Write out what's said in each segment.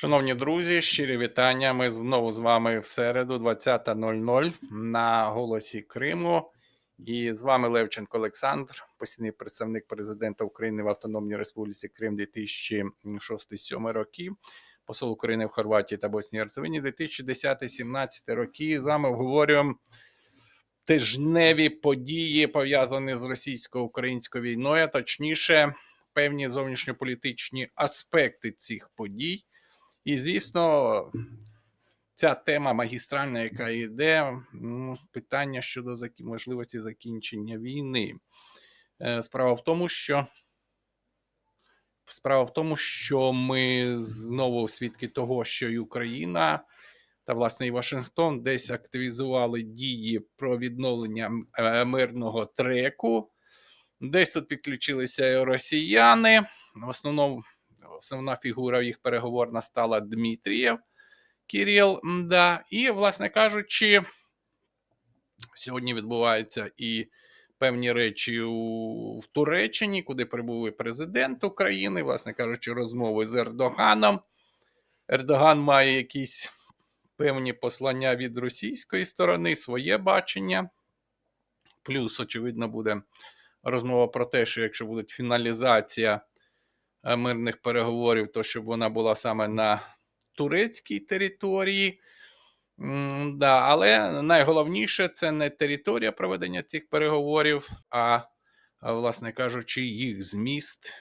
Шановні друзі, щирі вітання. Ми знову з вами в середу, 20.00 на голосі Криму. І з вами Левченко Олександр, постійний представник президента України в Автономній Республіці Крим 2006-2007 роки, посол України в Хорватії та Боснії Герцевині 2010-2017 роки. З вами обговорюємо тижневі події, пов'язані з російсько-українською війною, точніше, певні зовнішньополітичні аспекти цих подій. І, звісно, ця тема магістральна, яка йде, питання щодо можливості закінчення війни. Е, Справа в тому, що справа в тому, що ми знову свідки того, що і Україна та власне і Вашингтон десь активізували дії про відновлення е, мирного треку. Десь тут підключилися і росіяни. В основному основна фігура їх переговорна стала Дмитрієв Кирил. Да. І, власне кажучи, сьогодні відбуваються і певні речі у, в Туреччині, куди прибув і президент України, власне кажучи, розмови з Ердоганом. Ердоган має якісь певні послання від російської сторони, своє бачення. Плюс, очевидно, буде розмова про те, що якщо буде фіналізація мирних переговорів, то щоб вона була саме на турецькій території. Да, але найголовніше це не територія проведення цих переговорів, а, а, власне кажучи, їх зміст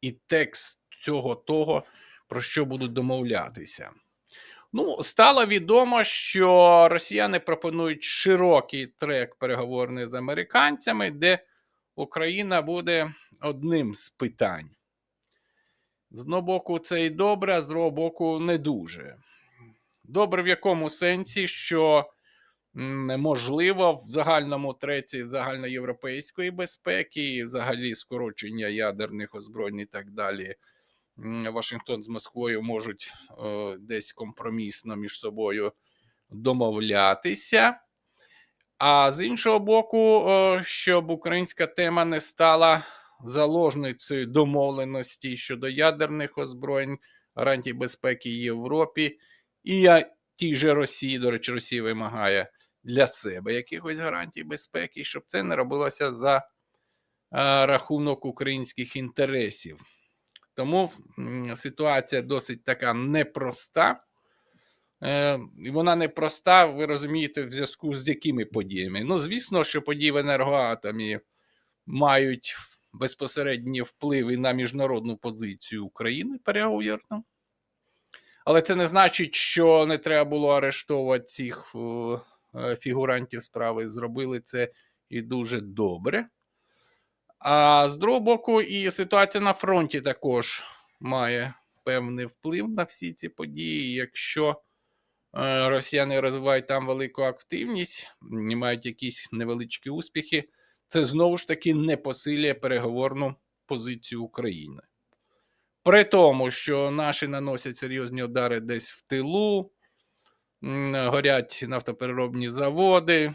і текст цього того, про що будуть домовлятися. Ну, стало відомо, що росіяни пропонують широкий трек переговорний з американцями, де Україна буде одним з питань. З одного боку, це і добре, а з другого боку, не дуже. Добре в якому сенсі, що можливо в загальному треці загальноєвропейської безпеки, і взагалі скорочення ядерних озброєнь і так далі. Вашингтон з Москвою можуть е, десь компромісно між собою домовлятися. А з іншого боку, е, щоб українська тема не стала заложницею домовленості щодо ядерних озброєнь, гарантій безпеки Європі, і я тій же Росії, до речі, Росія вимагає для себе якихось гарантій безпеки, щоб це не робилося за е, рахунок українських інтересів. Тому ситуація досить така непроста. Е, і вона непроста, ви розумієте, в зв'язку з якими подіями. Ну, звісно, що події в енергоатомі мають безпосередній вплив і на міжнародну позицію України переговірну. Але це не значить, що не треба було арештовувати цих е, е, фігурантів справи. Зробили це і дуже добре. А з другого боку, і ситуація на фронті також має певний вплив на всі ці події. Якщо е, росіяни розвивають там велику активність, мають якісь невеличкі успіхи, це знову ж таки не посилює переговорну позицію України. При тому, що наші наносять серйозні удари десь в тилу, горять нафтопереробні заводи,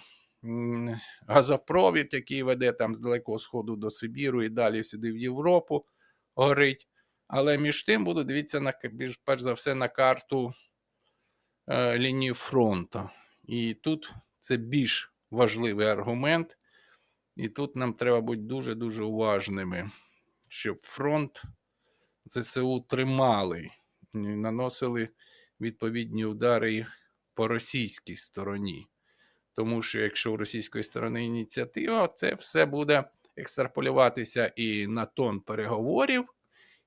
газопровід, який веде там з Далекого Сходу до Сибіру і далі сюди в Європу, горить. Але між тим буду дивитися на перш за все на карту е, лінії фронту. І тут це більш важливий аргумент. І тут нам треба бути дуже-дуже уважними, щоб фронт ЗСУ тримали наносили відповідні удари по російській стороні. Тому що якщо у російської сторони ініціатива, це все буде екстраполюватися і на тон переговорів,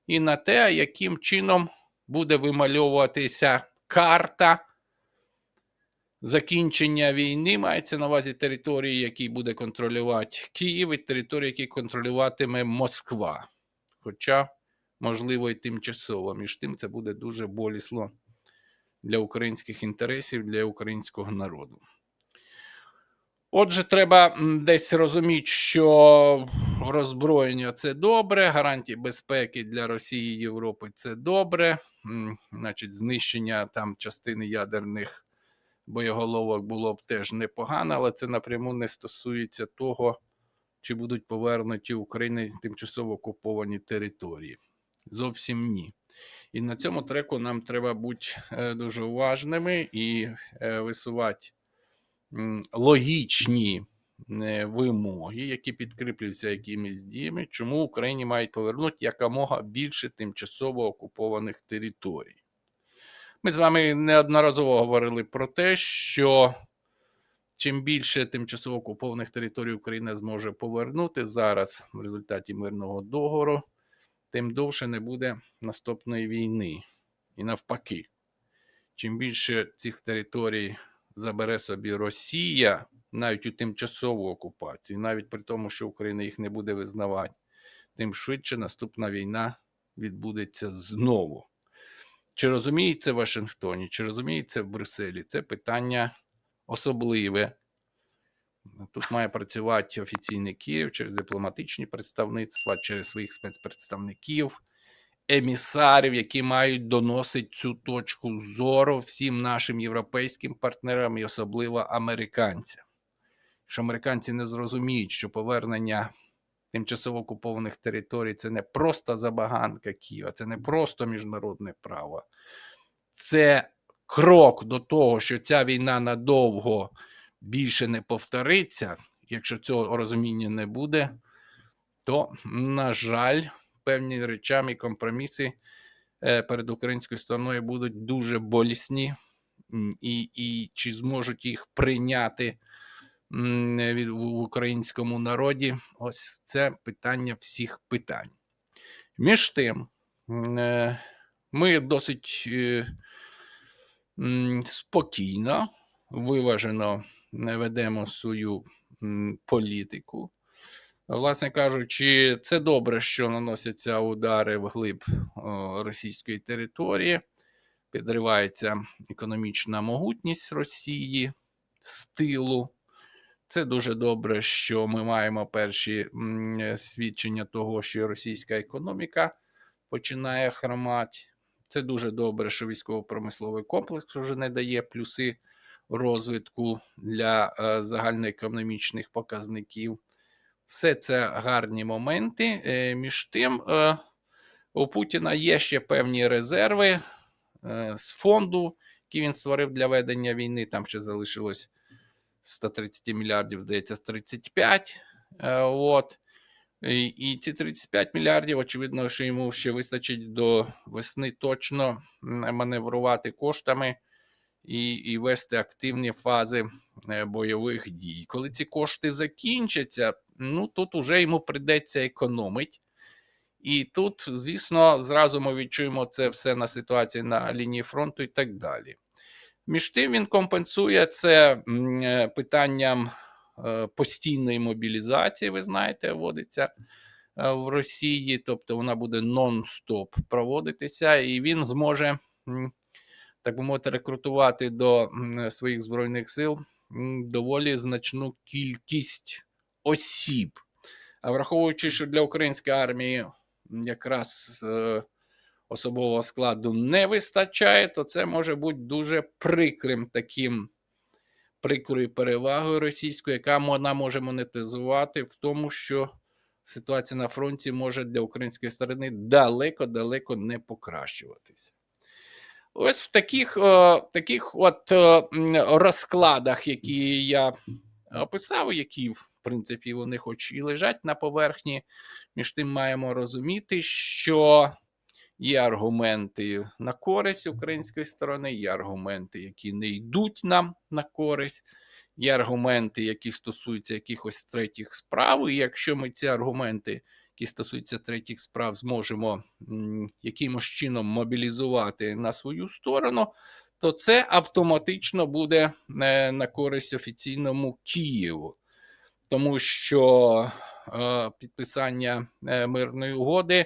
і на те, яким чином буде вимальовуватися карта закінчення війни. Мається на увазі території, які буде контролювати Київ, і території, які контролюватиме Москва. Хоча, можливо, і тимчасово. Між тим, це буде дуже болісно для українських інтересів, для українського народу. Отже, треба десь розуміти, що роззброєння це добре, гарантії безпеки для Росії і Європи це добре. Значить, знищення там частини ядерних боєголовок було б теж непогано, але це напряму не стосується того, чи будуть повернуті Україні тимчасово окуповані території. Зовсім ні. І на цьому треку нам треба бути е, дуже уважними і е, висувати логічні е, вимоги, які підкріплюються якимись діями, чому Україні мають повернути якомога більше тимчасово окупованих територій. Ми з вами неодноразово говорили про те, що чим більше тимчасово окупованих територій Україна зможе повернути зараз в результаті мирного договору, тим довше не буде наступної війни. І навпаки, чим більше цих територій забере собі Росія, навіть у тимчасову окупацію, навіть при тому, що Україна їх не буде визнавати, тим швидше наступна війна відбудеться знову. Чи розуміють це в Вашингтоні, чи розуміють це в Брюсселі? Це питання особливе. Тут має працювати офіційний Київ через дипломатичні представництва, через своїх спецпредставників, емісарів, які мають доносити цю точку зору всім нашим європейським партнерам і особливо американцям. Що американці не зрозуміють, що повернення тимчасово окупованих територій це не просто забаганка Києва, це не просто міжнародне право, це крок до того, що ця війна надовго більше не повториться. Якщо цього розуміння не буде, то, на жаль, певні речами і компроміси е, перед українською стороною будуть дуже болісні, і, і чи зможуть їх прийняти в українському народі? Ось це питання всіх питань. Між тим, е, ми досить е, спокійно, виважено ведемо свою політику. Власне кажучи, це добре, що наносяться удари вглиб о, російської території, підривається економічна могутність Росії з тилу. Це дуже добре, що ми маємо перші е, свідчення того, що російська економіка починає хромати. Це дуже добре, що військово-промисловий комплекс вже не дає плюси розвитку для е, загальноекономічних показників. Все це гарні моменти. Е, між тим, у Путіна є ще певні резерви з фонду, який він створив для ведення війни. Там ще залишилось 130 мільярдів, здається, з 35. Е, от. І, і ці 35 мільярдів, очевидно, що йому ще вистачить до весни точно маневрувати коштами і, і вести активні фази е, бойових дій. Коли ці кошти закінчаться, ну тут уже йому прийдеться економити. І тут, звісно, зразу ми відчуємо це все на ситуації на лінії фронту і так далі. Між тим він компенсує це е, питанням е, постійної мобілізації, ви знаєте, вводиться е, в Росії, тобто вона буде нон-стоп проводитися, і він зможе, так би мовити, рекрутувати до своїх збройних сил доволі значну кількість осіб. А враховуючи, що для української армії якраз особового складу не вистачає, то це може бути дуже прикрим таким прикрою перевагою російською, яка вона може монетизувати в тому, що ситуація на фронті може для української сторони далеко-далеко не покращуватися. Ось в таких, е, таких от е, м, розкладах, які я описав, які, в принципі, вони хоч і лежать на поверхні, між тим маємо розуміти, що є аргументи на користь української сторони, є аргументи, які не йдуть нам на користь, є аргументи, які стосуються якихось третіх справ. І якщо ми ці аргументи, які стосуються третіх справ, зможемо якимось чином мобілізувати на свою сторону, то це автоматично буде е, на користь офіційному Києву. Тому що е, підписання е, мирної угоди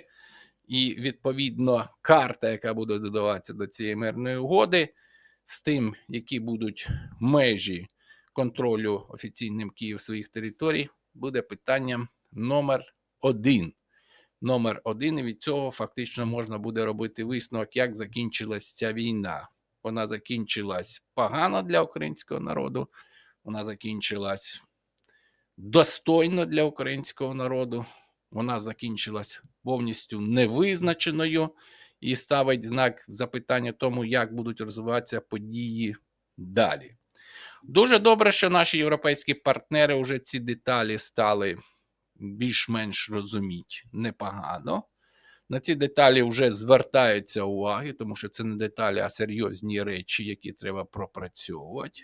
і відповідно карта, яка буде додаватися до цієї мирної угоди, з тим, які будуть межі контролю офіційним Київ своїх територій, буде питанням номер один. Номер один, і від цього фактично можна буде робити висновок, як закінчилась ця війна. Вона закінчилась погано для українського народу, вона закінчилась достойно для українського народу, вона закінчилась повністю невизначеною і ставить знак запитання тому, як будуть розвиватися події далі. Дуже добре, що наші європейські партнери вже ці деталі стали більш-менш розуміти непогано. На ці деталі вже звертаються уваги, тому що це не деталі, а серйозні речі, які треба пропрацьовувати.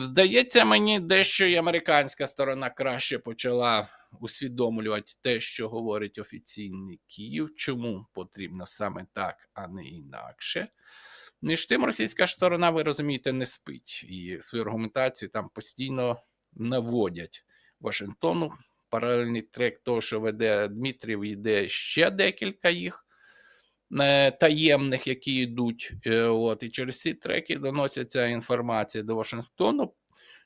Здається мені, дещо і американська сторона краще почала усвідомлювати те, що говорить офіційний Київ, чому потрібно саме так, а не інакше. Між тим, російська сторона, ви розумієте, не спить і свою аргументацію там постійно наводять Вашингтону. Паралельний трек того, що веде Дмитрів, йде ще декілька їх е, таємних, які йдуть. Е, От, і через ці треки доносяться інформація до Вашингтону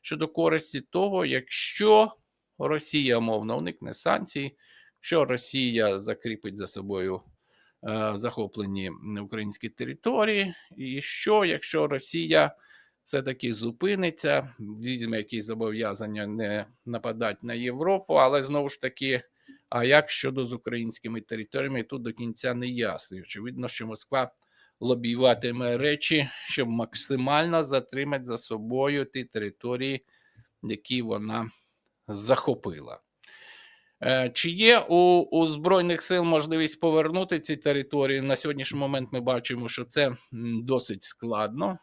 щодо користі того, якщо Росія, мовно, уникне санкцій, якщо Росія закріпить за собою е, захоплені українські території, і що, якщо Росія все-таки зупиниться, візьме якісь зобов'язання не нападати на Європу, але знову ж таки, а як щодо з українськими територіями, тут до кінця не ясно. Очевидно, що Москва лобіюватиме речі, щоб максимально затримати за собою ті території, які вона захопила. Е, Чи є у, у Збройних сил можливість повернути ці території? На сьогоднішній момент ми бачимо, що це досить складно.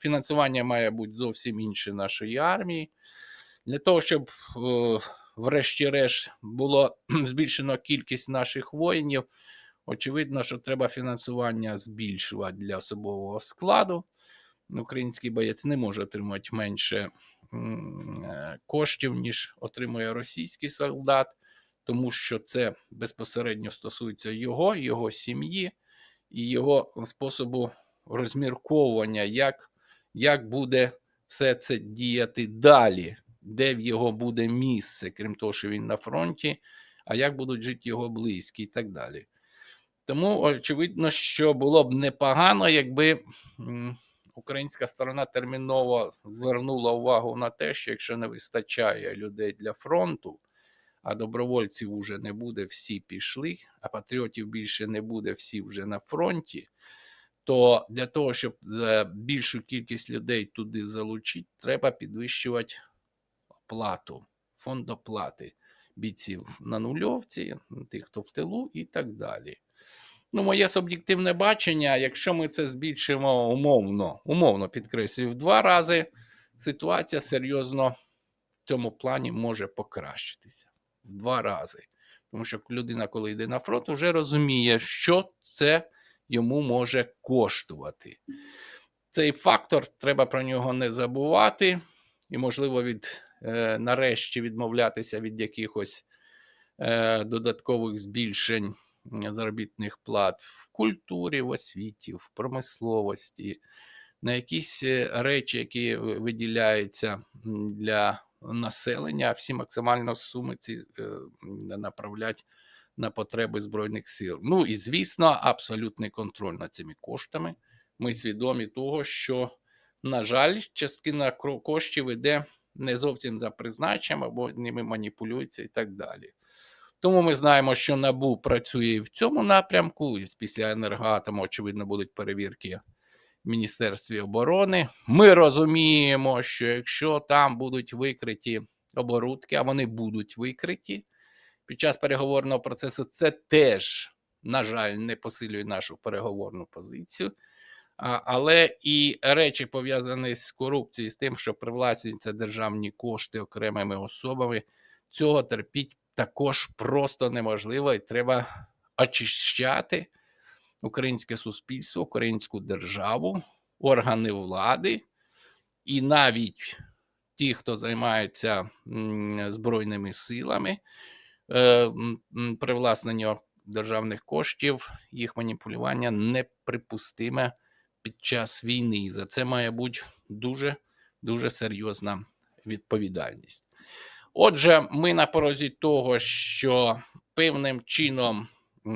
Фінансування має бути зовсім інше нашої армії. Для того, щоб, е, врешті-решт, було збільшено кількість наших воїнів, очевидно, що треба фінансування збільшувати для особового складу. Український боєць не може отримати менше коштів, ніж отримує російський солдат, тому що це безпосередньо стосується його, його сім'ї і його способу розмірковування, як, як буде все це діяти далі, де в його буде місце, крім того, що він на фронті, а як будуть жити його близькі і так далі. Тому очевидно, що було б непогано, якби українська сторона терміново звернула увагу на те, що якщо не вистачає людей для фронту, а добровольців уже не буде, всі пішли, а патріотів більше не буде, всі вже на фронті. То для того, щоб більшу кількість людей туди залучити, треба підвищувати оплату, фонд оплати бійців на нульовці, тих, хто в тилу, і так далі. Ну, моє суб'єктивне бачення, якщо ми це збільшимо умовно, умовно підкреслюю, в два рази, ситуація серйозно в цьому плані може покращитися. В два рази. Тому що людина, коли йде на фронт, вже розуміє, що це йому може коштувати. Цей фактор треба про нього не забувати, і, можливо, від, е, нарешті відмовлятися від якихось е, додаткових збільшень заробітних плат в культурі, в освіті, в промисловості, на якісь е, речі, які виділяються для населення, всі максимально суми ці е, направлять на потреби Збройних сил. Ну і звісно, абсолютний контроль над цими коштами. Ми свідомі того, що, на жаль, частина коштів іде не зовсім за призначенням або ними маніпулюється і так далі. Тому ми знаємо, що НАБУ працює в цьому напрямку, і після енергоатому, очевидно, будуть перевірки в Міністерстві оборони. Ми розуміємо, що якщо там будуть викриті оборудки, а вони будуть викриті під час переговорного процесу, це теж, на жаль, не посилює нашу переговорну позицію. Але і речі пов'язані з корупцією, з тим, що привласнюються державні кошти окремими особами, цього терпіть також просто неможливо, і треба очищати українське суспільство, українську державу, органи влади, і навіть ті, хто займається збройними силами, е, привласнення державних коштів, їх маніпулювання неприпустиме під час війни. За це має бути дуже дуже серйозна відповідальність. Отже, ми на порозі того, що певним чином е,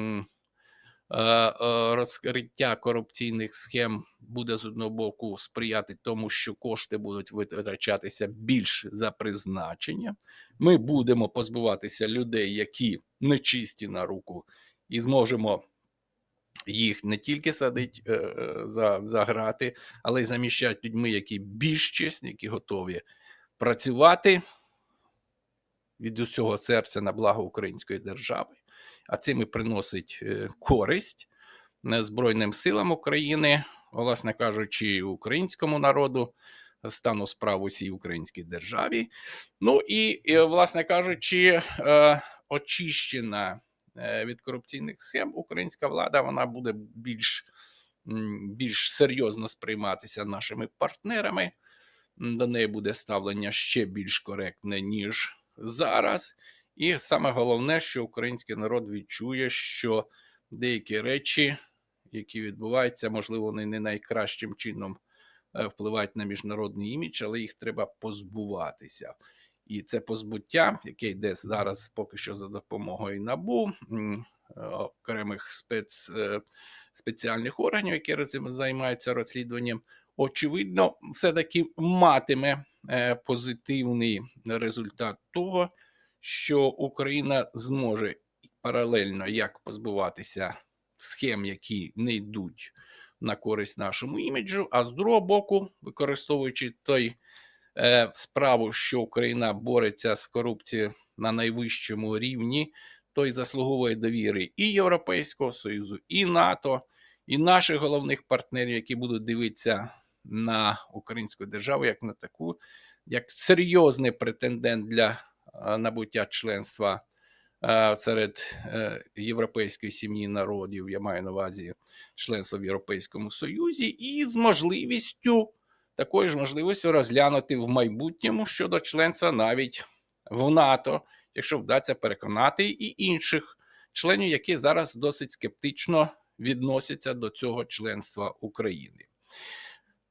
е, розкриття корупційних схем буде з одного боку сприяти тому, що кошти будуть витрачатися більш за призначенням. Ми будемо позбуватися людей, які нечисті на руку, і зможемо їх не тільки садить е, за, за грати, але й заміщать людьми, які більш чесні, які готові працювати від усього серця на благо української держави, а цим і приносить е, користь е, Збройним силам України, власне кажучи, українському народу, стану справ усій українській державі. Ну і, і власне кажучи, е, очищена е, від корупційних схем українська влада вона буде більш, більш серйозно сприйматися нашими партнерами. До неї буде ставлення ще більш коректне, ніж зараз. І саме головне, що український народ відчує, що деякі речі, які відбуваються, можливо, вони не найкращим чином е, впливають на міжнародний імідж, але їх треба позбуватися. І це позбуття, яке йде зараз поки що за допомогою НАБУ, е, окремих спец, е, спеціальних органів, які займаються розслідуванням, очевидно, все-таки матиме е, позитивний результат того, що Україна зможе паралельно як позбуватися схем, які не йдуть на користь нашому іміджу, а з другого боку, використовуючи той е, справу, що Україна бореться з корупцією на найвищому рівні, той заслуговує довіри і Європейського Союзу, і НАТО, і наших головних партнерів, які будуть дивитися на українську державу як на таку, як серйозний претендент для е, набуття членства е, серед е, європейської сім'ї народів, я маю на увазі членство в Європейському Союзі, і з можливістю такою ж можливістю розглянути в майбутньому щодо членства навіть в НАТО, якщо вдасться переконати і інших членів, які зараз досить скептично відносяться до цього членства України.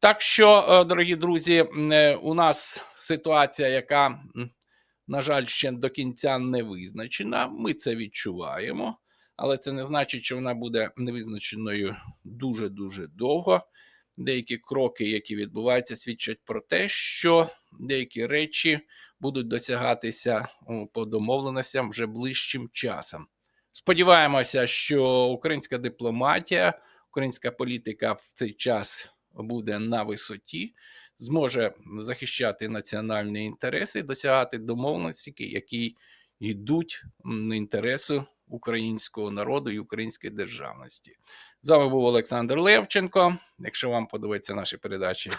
Так що, е, дорогі друзі, е, у нас ситуація, яка, на жаль, ще до кінця не визначена. Ми це відчуваємо, але це не значить, що вона буде невизначеною дуже-дуже довго. Деякі кроки, які відбуваються, свідчать про те, що деякі речі будуть досягатися по домовленостям вже ближчим часом. Сподіваємося, що українська дипломатія, українська політика в цей час буде на висоті, зможе захищати національні інтереси, досягати домовленості, які йдуть на інтересу українського народу і української державності. З вами був Олександр Левченко. Якщо вам подобаються наші передачі,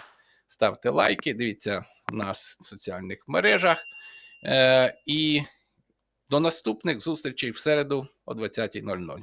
ставте лайки, дивіться нас в соціальних мережах. Е, і до наступних зустрічей в середу о 20.00.